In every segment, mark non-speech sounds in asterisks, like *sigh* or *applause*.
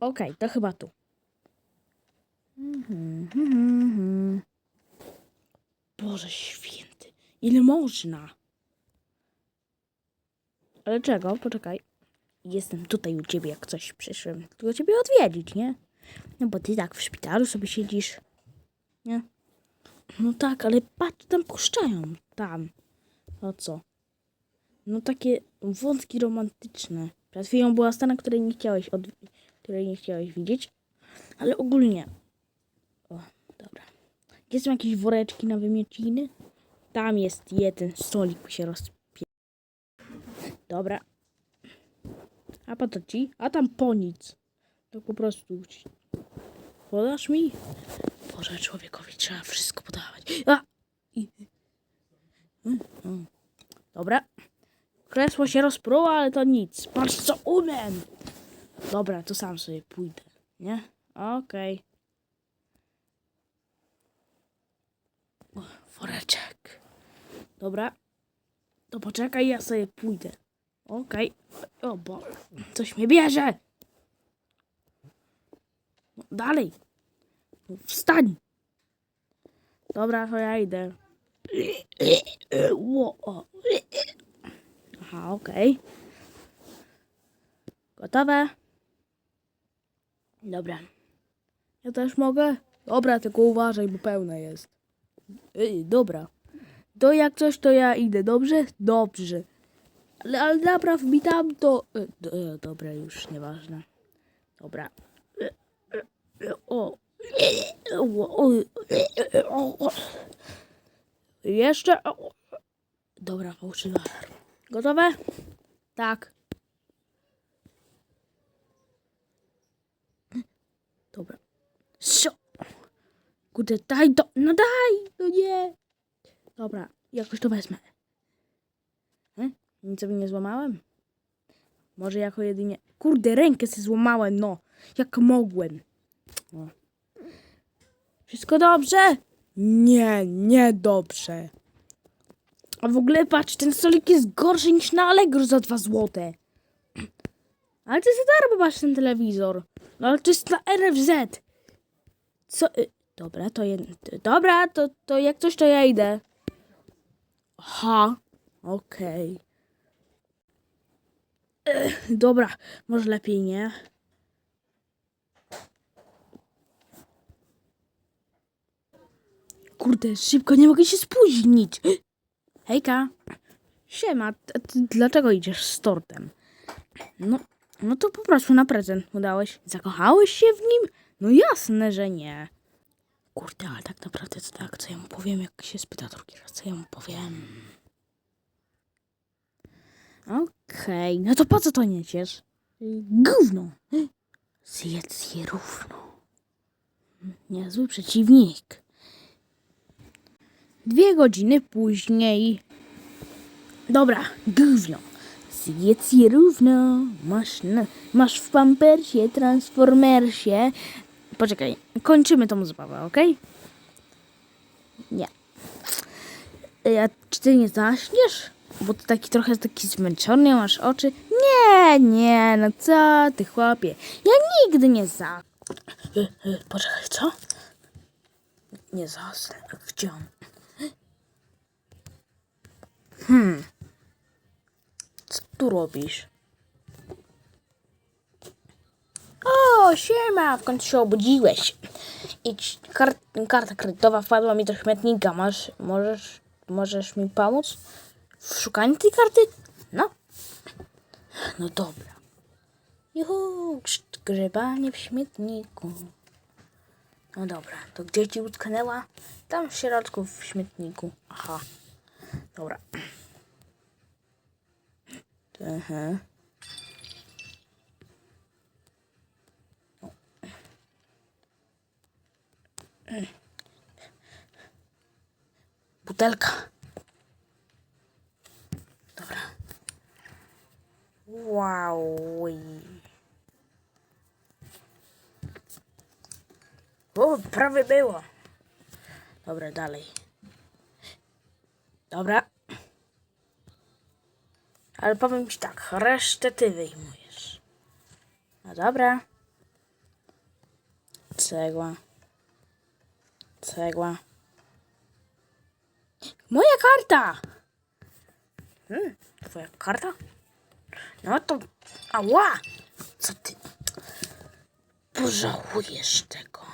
Okej, to chyba tu. Boże święty, ile można? Ale czego? Poczekaj. Jestem tutaj u ciebie, jak coś przyszłem. Tylko ciebie odwiedzić, nie? No bo ty tak w szpitalu sobie siedzisz. Nie? No tak, ale patrz, tam puszczają. Tam. O co? No takie wątki romantyczne. Przed chwilą była scena, której nie chciałeś od... której nie chciałeś widzieć. Ale ogólnie. O, dobra. Gdzie są jakieś woreczki na wymiociny? Tam jest jeden stolik się rozpie... Dobra. A po to ci? A tam po nic. To po prostu Podasz mi? Boże, człowiekowi trzeba wszystko podawać. A! Mm. Dobra. Kresło się rozpruło, ale to nic. Patrz co umiem! Dobra, to sam sobie pójdę, nie? Okej. O, Woreczek. Dobra. To poczekaj, ja sobie pójdę. Okej. O bo coś mnie bierze. No, dalej. No, Wstań. Dobra, to ja idę. Aha, okej. Gotowe? Dobra. Ja też mogę? Dobra, tylko uważaj, bo pełne jest. Ej, dobra. To jak coś, to ja idę, dobrze? Dobrze. Ale, ale napraw mi tam to... e, e, Dobra, już nieważne. Dobra. O. Jeszcze... Dobra, fałszywy alarm. Gotowe? Tak. Dobra. Sio. Kurde, daj to. No daj! No nie. Dobra, jakoś to wezmę. E? Nic sobie nie złamałem? Może jako jedynie... Kurde, rękę sobie złamałem, no. Jak mogłem. Wszystko dobrze? Nie, nie dobrze. A w ogóle patrz, ten stolik jest gorszy niż na Allegro za 2 złote. Ale ty za darmo masz ten telewizor. No ale to jest na RFZ. Co? y, Dobra, to je... Dobra, to, to jak coś, to ja idę. Aha, okej. Ech, Dobra, może lepiej nie. Kurde, szybko, nie mogę się spóźnić. Hejka. Siema, dlaczego idziesz z tortem? No, no to po prostu na prezent mu dałeś. Zakochałeś się w nim? No jasne, że nie. Kurde, ale tak naprawdę to tak, co ja mu powiem, jak się spyta drugi raz, co ja mu powiem. Okej, no to po co to niesiesz? Gówno. Zjedz je równo. Niezły przeciwnik. Dwie godziny później. Dobra, gówno. Zjedz je równo. Masz, na, masz w pampersie, transformersie. Poczekaj, kończymy tą zabawę, okej? Nie. Ej, A czy ty nie zaśniesz? Bo ty taki trochę taki zmęczony, masz oczy. Nie, nie, no co ty chłopie. Ja nigdy nie za... E, e, Poczekaj, co? Nie zasnę. Gdzie on? Hmm. Tu robisz? O, siema, w końcu się obudziłeś. Idź, kar karta kredytowa wpadła mi do śmietnika. Masz, możesz, możesz mi pomóc w szukaniu tej karty? No. No dobra. Juhu, grz- grzebanie w śmietniku. No dobra, to gdzie ci utknęła? Tam w środku w śmietniku. Aha. Dobra. Aha. Butelka. Dobra. Wow. O, prawie było. Dobra, dalej. Dobra. Ale powiem ci tak, resztę ty wyjmujesz. No dobra. Cegła. Cegła. Moja karta! Hmm, twoja karta? No to... Ała! Co ty... Pożałujesz tego.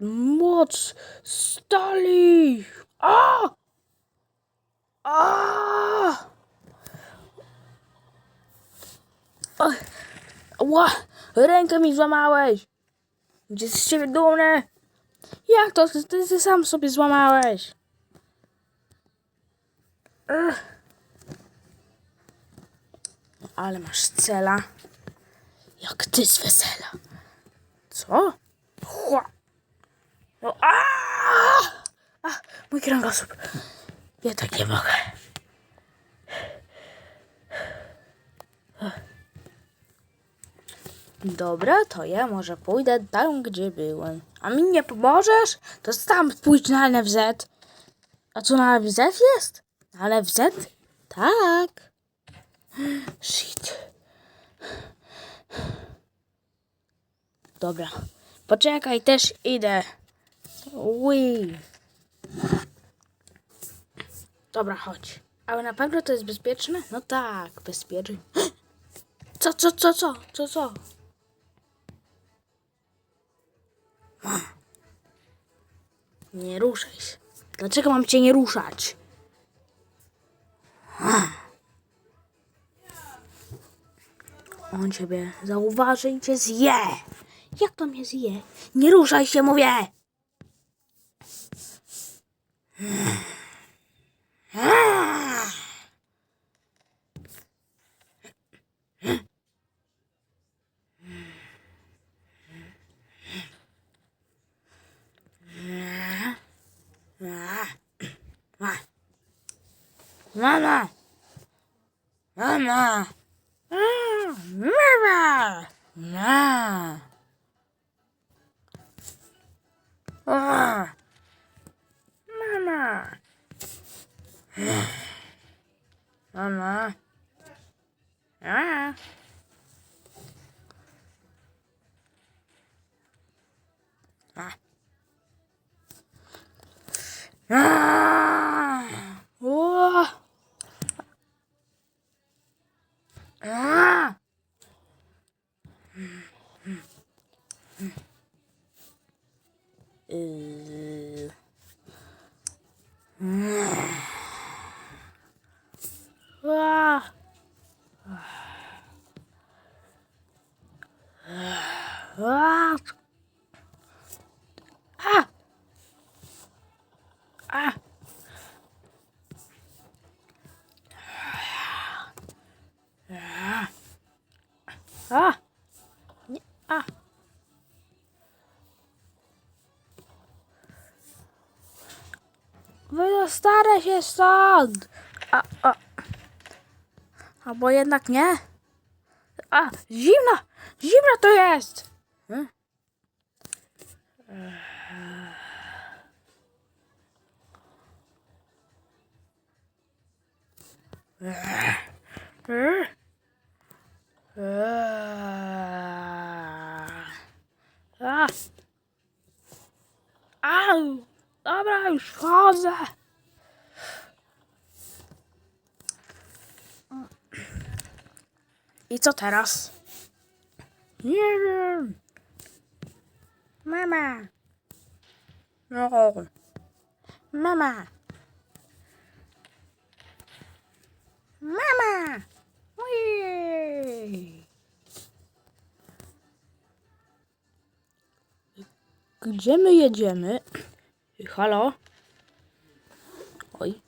Moc stali! A! A! Ła! Rękę mi złamałeś! Gdzie z ciebie dumny? Jak to? Ty, ty, sam sobie złamałeś. Ech. Ale masz cela. Jak ty z wesela. Co? Chła. No, a! A! Mój kręgosłup. Ja tak nie mogę. Dobra, to ja może pójdę tam, gdzie byłem. A mi nie pomożesz? To sam pójdź na NFZ. A co na NFZ jest? Na NFZ? Tak. Shit. Dobra. Poczekaj, też idę. Ui. Dobra, chodź. Ale na pewno to jest bezpieczne? No tak, bezpieczne. *gasps* Co, co, co, co, co, co? Nie ruszaj się. Dlaczego mam cię nie ruszać? On ciebie zauważy i cię zje. Jak to mnie zje? Nie ruszaj się, mówię! Mama! Mama! Ah, Mama! Ma! Ah! Mama! Mama! Ah! Ah! Ah! Wydostanę się stąd! A, a. Albo jednak nie? A, zimna! Zimna to jest! Hmm? Hmm? Dobra, już chodzę. I co teraz? Nie wiem. Mama. No. Mama. Mama. Ojej. Gdzie my jedziemy? Halo? Oj.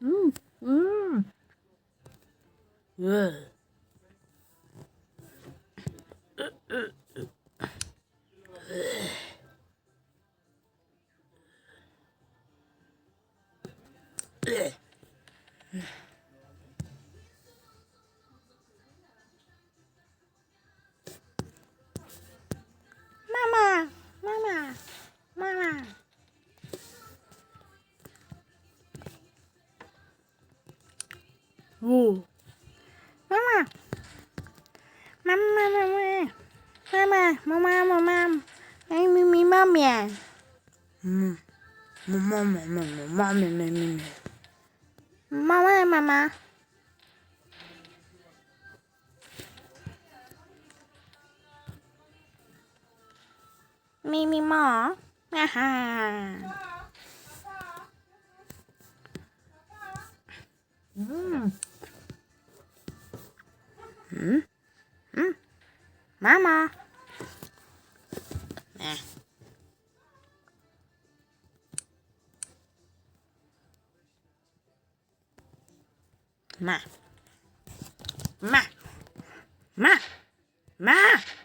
Mm, mm. Ej. Mama, mama, mama. U. Mama, Mama, mama. Mama, mama, mama. Daj mi mi mamie. Mm. Mama, mama, mama, mama. Mama, mama. Mimi mo. Aha. Mm. Mm. Mm. Mama. Eh. Ma. Ma. Ma. Ma.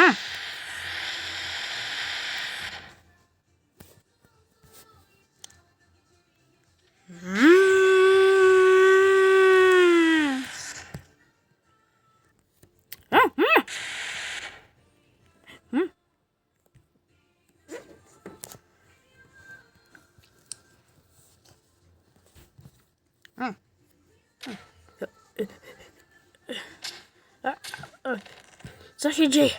lá? Sashiji.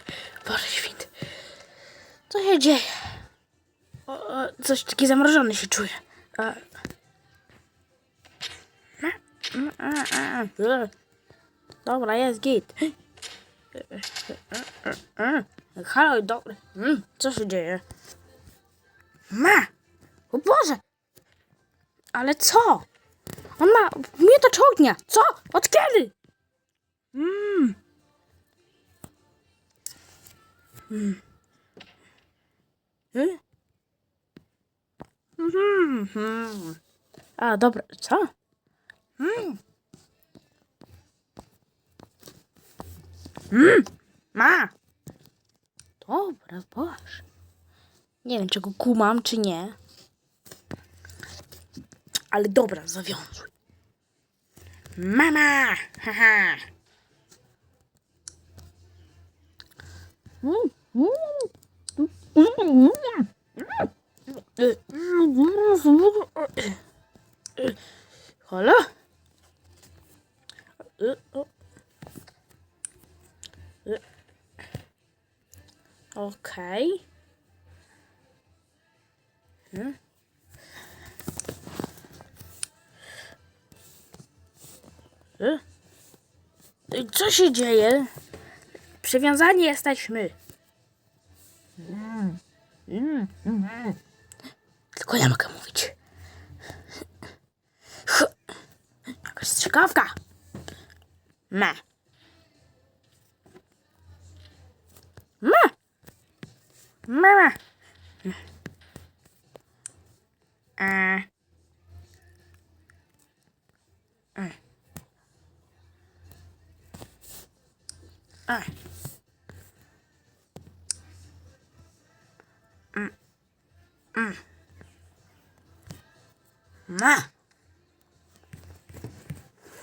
Dzieje? O, o, coś taki zamrożony się mm. Dobra, jest git. Halo, dobry. Mm, Co się dzieje? Ma! O Boże! Ale co? On ma miotacz ognia. Co? Od kiedy? Mm. Mm. Mhm. A, dobra, co? Mm. Mm. Ma! Dobra, Boże. Nie wiem, czego kumam, czy nie. Ale dobra, zawiązuj. Mama! Haha! Halo? Co się dzieje? Przywiązani jesteśmy. Tylko ja mogę mówić. Jakaś strzykawka. Me. Me. Mama. A. A. Ma.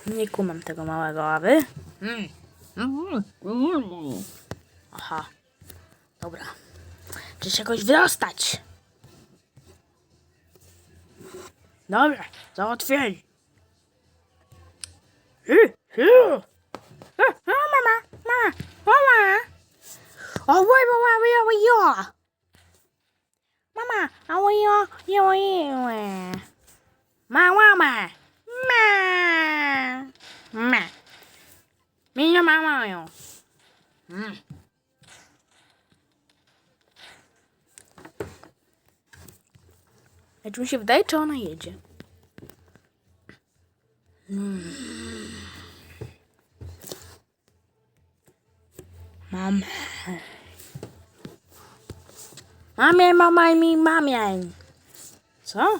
Nie kumam tego małego, a wy? Aha. Dobra. Czy się jakoś wydostać? Dobra, załatwieni. Mama, ma, mama. Oh, wait, mama, where are? Mama, how are you? You are you? Ma, mama. Ma. Mama, eu. Hum. Czy mi się wydaje, czy ona jedzie? Mm. Mam. Mamie, mama i mi mamie. Co?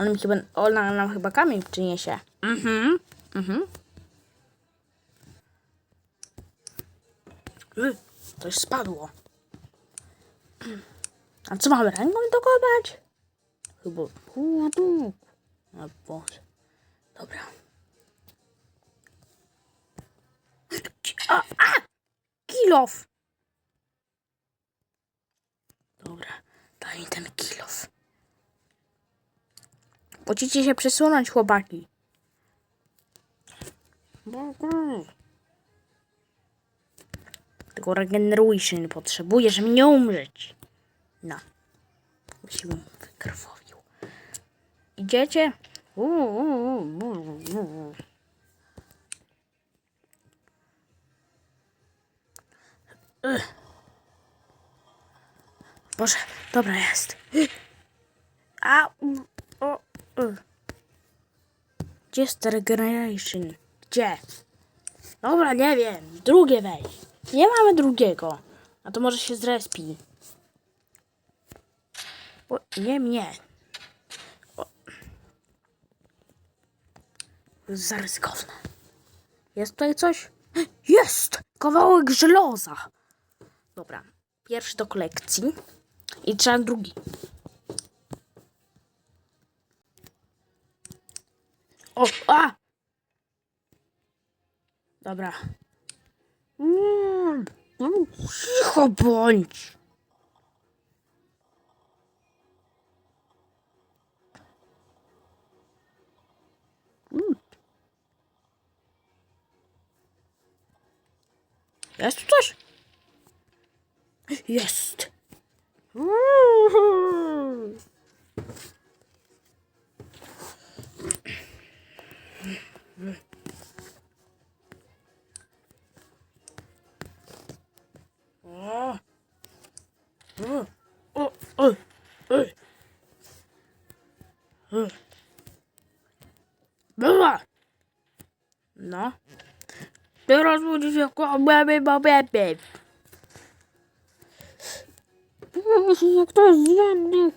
On mi chyba, ona nam chyba kamień przyniesie. Mhm, mhm. Y, Coś spadło. A co mamy ręką dokopać? Chyba. A Boże. Dobra. A, a! Kilof! Dobra, daj mi ten kilof. Musicie się przesunąć, chłopaki. Tylko regeneruj się nie potrzebuję, żeby nie umrzeć. No. Się wykrwowił. Idziecie? Ugh. Boże, dobra jest. A, o. Gdzie jest regeneration? Gdzie? Dobra, nie wiem. Drugie weź. Nie mamy drugiego. A to może się zrespi. O, nie mnie. O. To jest za ryzykowne. Jest tutaj coś? Jest! Kawałek żelaza. Dobra. Pierwszy do kolekcji. I trzeba drugi. O, a! Dobra. Mm, mm, Cicho bądź. Mm. Jest tu coś? Jest. Mm. O. O. O. O. O. O. Była. No. Teraz będzie się jeśli ktoś z jemnych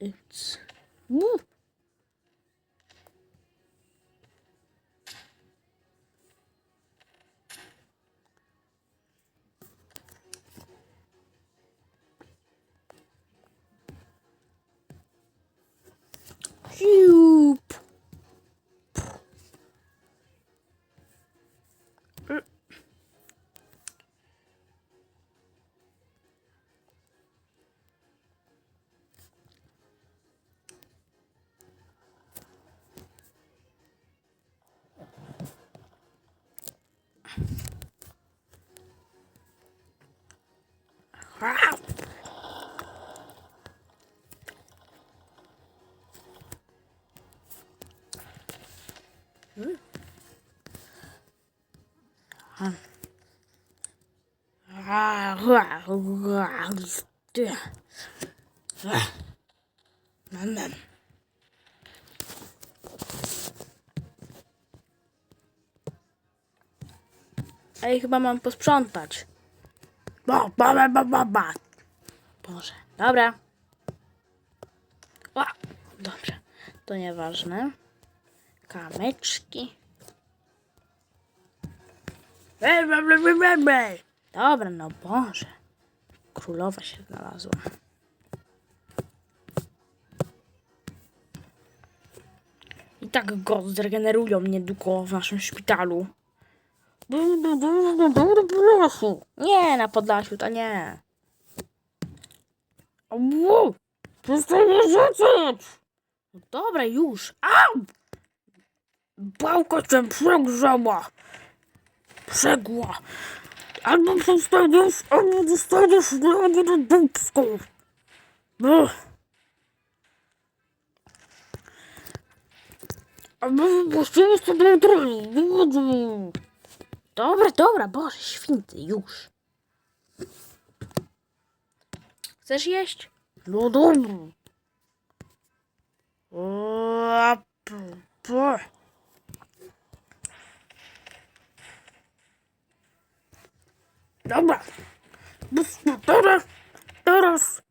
It's... Woo. Phew. Ej, chyba mam posprzątać. Ba, ba, ba, ba, ba, ba. Boże, dobra. O, dobrze, to nieważne. Kamyczki. Dobra, no Boże. Królowa się znalazła. I tak go zregenerują niedługo w naszym szpitalu. Nie, na Podlasiu to nie. Przestań mnie rzucać! No dobra, już. Au! Pałka cię przegrzała. Przegła. Albo przestaniesz, albo dostaniesz nogę do dupską. No. Albo właściwie sobie troli. Dobra, dobra, Boże, święty, już. Chcesz jeść? No dobra. O, Dobra. Mówmy teraz, teraz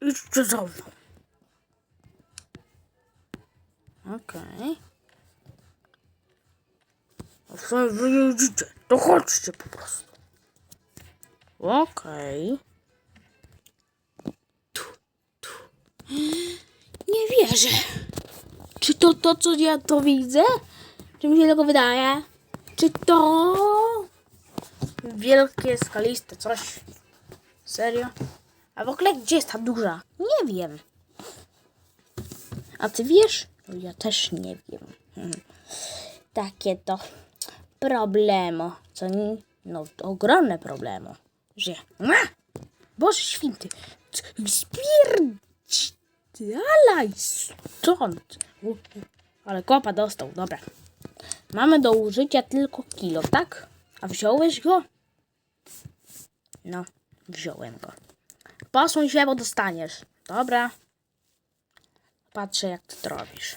idźcie za mną. Okej. A sumie wy nie idziecie, to chodźcie po prostu. Okej. Tu, tu. Nie wierzę. Czy to to, co ja to widzę? Czy mi się tego wydaje? Czy to wielkie, skaliste coś? Serio? A w ogóle gdzie jest ta duża? Nie wiem. A ty wiesz? No Ja też nie wiem. *laughs* Takie to problemo. Co nie? No, ogromne problemo. Że. Boże święty. c- Spierdalaj stąd. Ale kopa dostał, dobra. Mamy do użycia tylko kilo, tak? A wziąłeś go? No, wziąłem go. Posuń się, bo dostaniesz. Dobra. Patrzę, jak ty to robisz.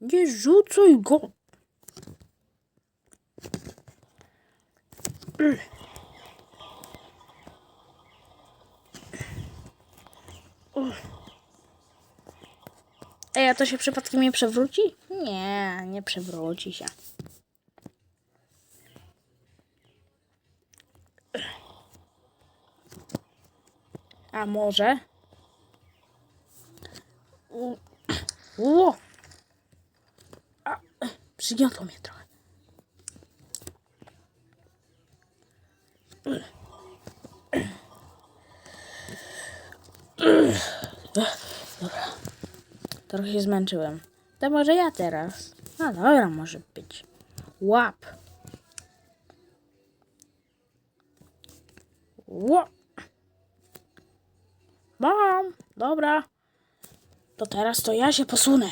Nie rzucaj go. Ej, a to się przypadkiem nie przewróci? Nie, nie przewróci się. A może? Ło! A, Przygniotło mnie trochę. Dobra. Trochę się zmęczyłem. To może ja teraz. No dobra, może być. Łap. Łap. Mam. Dobra. To teraz to ja się posunę.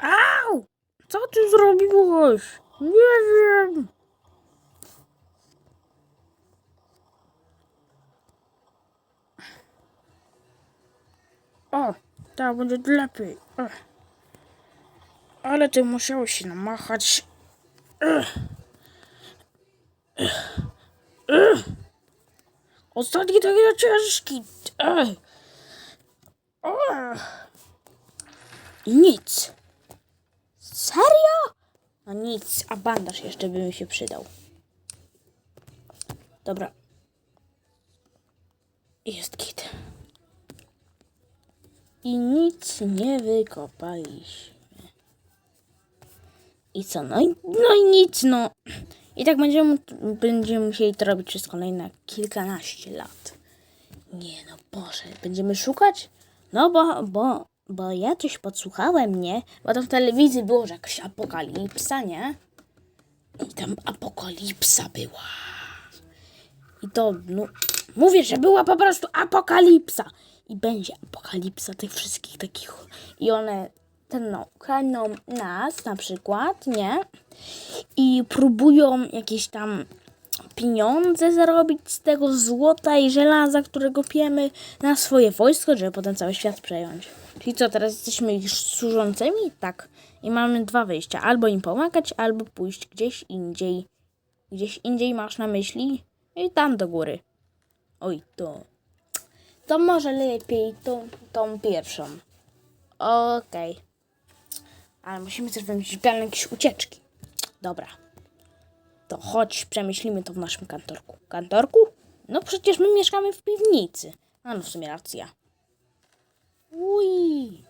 Au! Co ty zrobiłeś? Nie wiem. O, tak będzie lepiej. Ale ty musiałeś się namachać. Ostatni taki ciężki. Nic. Serio? No nic, a bandaż jeszcze by mi się przydał. Dobra. Jest git. I nic nie wykopaliśmy. I co? No i, no i nic, no. I tak będziemy, będziemy musieli to robić przez kolejne kilkanaście lat. Nie no, Boże, będziemy szukać? No bo, bo, bo ja coś podsłuchałem, nie? Bo tam w telewizji było, że jakaś apokalipsa, nie? I tam apokalipsa była. I to, no, mówię, że była po prostu apokalipsa. I będzie apokalipsa tych wszystkich takich. I one, ten, no, nas na przykład, nie? I próbują jakieś tam pieniądze zarobić z tego złota i żelaza, którego piemy na swoje wojsko, żeby potem cały świat przejąć. Czyli co, teraz jesteśmy ich służącymi? Tak. I mamy dwa wyjścia. Albo im pomagać, albo pójść gdzieś indziej. Gdzieś indziej masz na myśli? I tam do góry. Oj, to. To może lepiej tą, tą pierwszą. Okej. Ale musimy też wymyślić plan jakieś ucieczki. Dobra. To chodź, przemyślimy to w naszym kantorku. Kantorku? No przecież my mieszkamy w piwnicy. A no w sumie racja. Ui.